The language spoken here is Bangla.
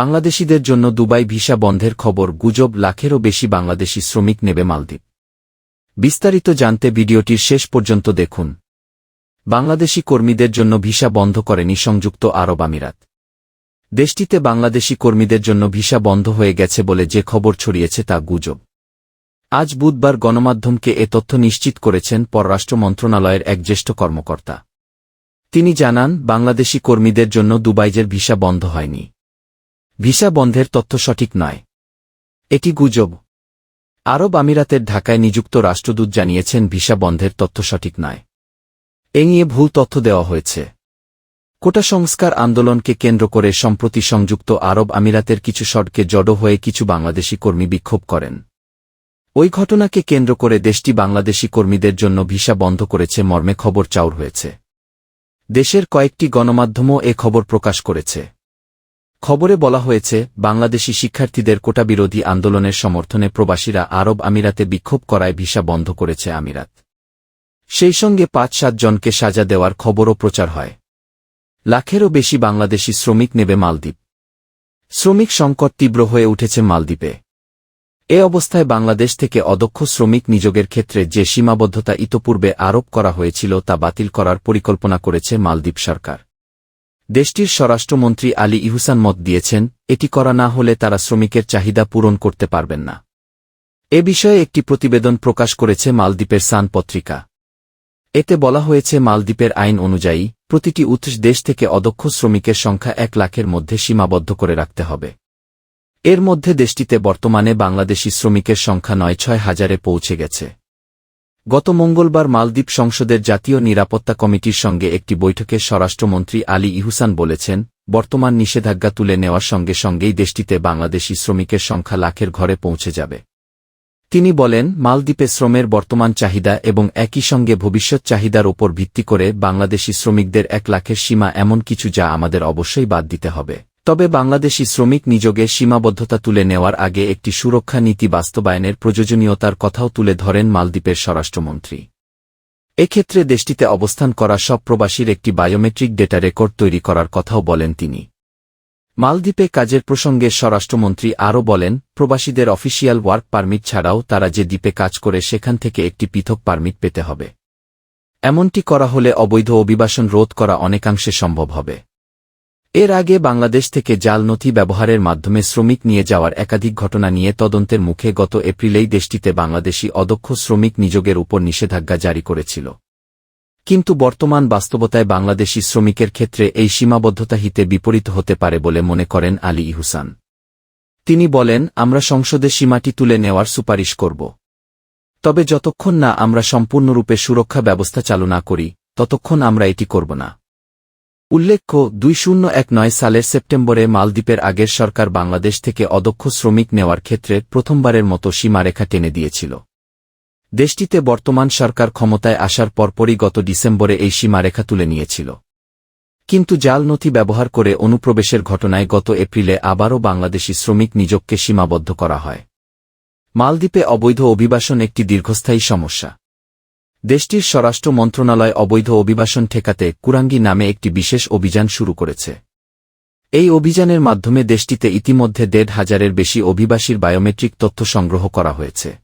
বাংলাদেশিদের জন্য দুবাই ভিসা বন্ধের খবর গুজব লাখেরও বেশি বাংলাদেশি শ্রমিক নেবে মালদ্বীপ। বিস্তারিত জানতে ভিডিওটির শেষ পর্যন্ত দেখুন। বাংলাদেশি কর্মীদের জন্য ভিসা বন্ধ করেনি সংযুক্ত আরব আমিরাত। দেশটিতে বাংলাদেশি কর্মীদের জন্য ভিসা বন্ধ হয়ে গেছে বলে যে খবর ছড়িয়েছে তা গুজব। আজ বুধবার গণমাধ্যমকে এ তথ্য নিশ্চিত করেছেন পররাষ্ট্র মন্ত্রণালয়ের এক জ্যেষ্ঠ কর্মকর্তা। তিনি জানান, বাংলাদেশি কর্মীদের জন্য দুবাইজের ভিসা বন্ধ হয়নি। ভিসা বন্ধের তথ্য সঠিক নয়। এটি গুজব। আরব আমিরাতের ঢাকায় নিযুক্ত রাষ্ট্রদূত জানিয়েছেন ভিসা বন্ধের তথ্য সঠিক নয়। এ নিয়ে ভুল তথ্য দেওয়া হয়েছে। কোটা সংস্কার আন্দোলনকে কেন্দ্র করে সম্প্রতি সংযুক্ত আরব আমিরাতের কিছু সড়কে জড়ো হয়ে কিছু বাংলাদেশি কর্মী বিক্ষোভ করেন। ওই ঘটনাকে কেন্দ্র করে দেশটি বাংলাদেশি কর্মীদের জন্য ভিসা বন্ধ করেছে মর্মে খবর চাউর হয়েছে। দেশের কয়েকটি গণমাধ্যমও এ খবর প্রকাশ করেছে। খবরে বলা হয়েছে, বাংলাদেশি শিক্ষার্থীদের কোটাবিরোধী আন্দোলনের সমর্থনে প্রবাসীরা আরব আমিরাতে বিক্ষোভ করায় ভিসা বন্ধ করেছে আমিরাত। সেই সঙ্গে পাঁচ সাত জনকে সাজা দেওয়ার খবরও প্রচার হয়। লাখেরও বেশি বাংলাদেশি শ্রমিক নেবে মালদ্বীপ। শ্রমিক সংকট তীব্র হয়ে উঠেছে মালদ্বীপে। এ অবস্থায় বাংলাদেশ থেকে অদক্ষ শ্রমিক নিযোগের ক্ষেত্রে যে সীমাবদ্ধতা ইতপূর্বে আরোপ করা হয়েছিল তা বাতিল করার পরিকল্পনা করেছে মালদ্বীপ সরকার। দেশটির স্বরাষ্ট্রমন্ত্রী আলী ইহুসান মত দিয়েছেন, এটি করা না হলে তারা শ্রমিকের চাহিদা পূরণ করতে পারবেন না। এ বিষয়ে একটি প্রতিবেদন প্রকাশ করেছে মালদ্বীপের সান পত্রিকা। এতে বলা হয়েছে, মালদ্বীপের আইন অনুযায়ী, প্রতিটি উৎস দেশ থেকে অদক্ষ শ্রমিকের সংখ্যা এক লাখের মধ্যে সীমাবদ্ধ করে রাখতে হবে। এর মধ্যে দেশটিতে বর্তমানে বাংলাদেশি শ্রমিকের সংখ্যা নয়, ছয় হাজারে পৌঁছে গেছে। গত মঙ্গলবার মালদ্বীপ সংসদের জাতীয় নিরাপত্তা কমিটির সঙ্গে একটি বৈঠকে স্বরাষ্ট্রমন্ত্রী আলী ইহুসান বলেছেন, বর্তমান নিষেধাজ্ঞা তুলে নেওয়ার সঙ্গে সঙ্গেই দেশটিতে বাংলাদেশি শ্রমিকের সংখ্যা লাখের ঘরে পৌঁছে যাবে। তিনি বলেন, মালদ্বীপে শ্রমের বর্তমান চাহিদা এবং একই সঙ্গে ভবিষ্যৎ চাহিদার ওপর ভিত্তি করে বাংলাদেশি শ্রমিকদের এক লাখের সীমা এমন কিছু যা আমাদের অবশ্যই বাদ দিতে হবে। তবে বাংলাদেশি শ্রমিক নিযোগে সীমাবদ্ধতা তুলে নেওয়ার আগে একটি সুরক্ষা নীতি বাস্তবায়নের প্রয়োজনীয়তার কথাও তুলে ধরেন মালদ্বীপের স্বরাষ্ট্রমন্ত্রী। এক্ষেত্রে দেশটিতে অবস্থান করা সব প্রবাসীর একটি বায়োমেট্রিক ডেটা রেকর্ড তৈরি করার কথাও বলেন তিনি। মালদ্বীপে কাজের প্রসঙ্গে স্বরাষ্ট্রমন্ত্রী আরও বলেন, প্রবাসীদের অফিসিয়াল ওয়ার্ক পারমিট ছাড়াও তারা যে দ্বীপে কাজ করে সেখান থেকে একটি পৃথক পারমিট পেতে হবে। এমনটি করা হলে অবৈধ অভিবাসন রোধ করা অনেকাংশে সম্ভব হবে। এর আগে বাংলাদেশ থেকে জাল নথি ব্যবহারের মাধ্যমে শ্রমিক নিয়ে যাওয়ার একাধিক ঘটনা নিয়ে তদন্তের মুখে গত এপ্রিলেই দেশটিতে বাংলাদেশি অদক্ষ শ্রমিক নিযোগের উপর নিষেধাজ্ঞা জারি করেছিল। কিন্তু বর্তমান বাস্তবতায় বাংলাদেশি শ্রমিকের ক্ষেত্রে এই সীমাবদ্ধতা হিতে বিপরীত হতে পারে বলে মনে করেন আলী ইহুসান। তিনি বলেন, আমরা সংসদে সীমাটি তুলে নেওয়ার সুপারিশ করব। তবে যতক্ষণ না আমরা সম্পূর্ণরূপে সুরক্ষা ব্যবস্থা চালু না করি, ততক্ষণ আমরা এটি করব না। উল্লেখ্য, দুই শূন্য এক নয় সালের সেপ্টেম্বরে মালদ্বীপের আগের সরকার বাংলাদেশ থেকে অদক্ষ শ্রমিক নেওয়ার ক্ষেত্রে প্রথমবারের মতো সীমারেখা টেনে দিয়েছিল। দেশটিতে বর্তমান সরকার ক্ষমতায় আসার পরপরই গত ডিসেম্বরে এই সীমারেখা তুলে নিয়েছিল। কিন্তু জাল নথি ব্যবহার করে অনুপ্রবেশের ঘটনায় গত এপ্রিলে আবারও বাংলাদেশি শ্রমিক নিযোগকে সীমাবদ্ধ করা হয়। মালদ্বীপে অবৈধ অভিবাসন একটি দীর্ঘস্থায়ী সমস্যা। দেশটির স্বরাষ্ট্র মন্ত্রণালয় অবৈধ অভিবাসন ঠেকাতে কুরাঙ্গি নামে একটি বিশেষ অভিযান শুরু করেছে। এই অভিযানের মাধ্যমে দেশটিতে ইতিমধ্যে দেড় হাজারের বেশি অভিবাসীর বায়োমেট্রিক তথ্য সংগ্রহ করা হয়েছে।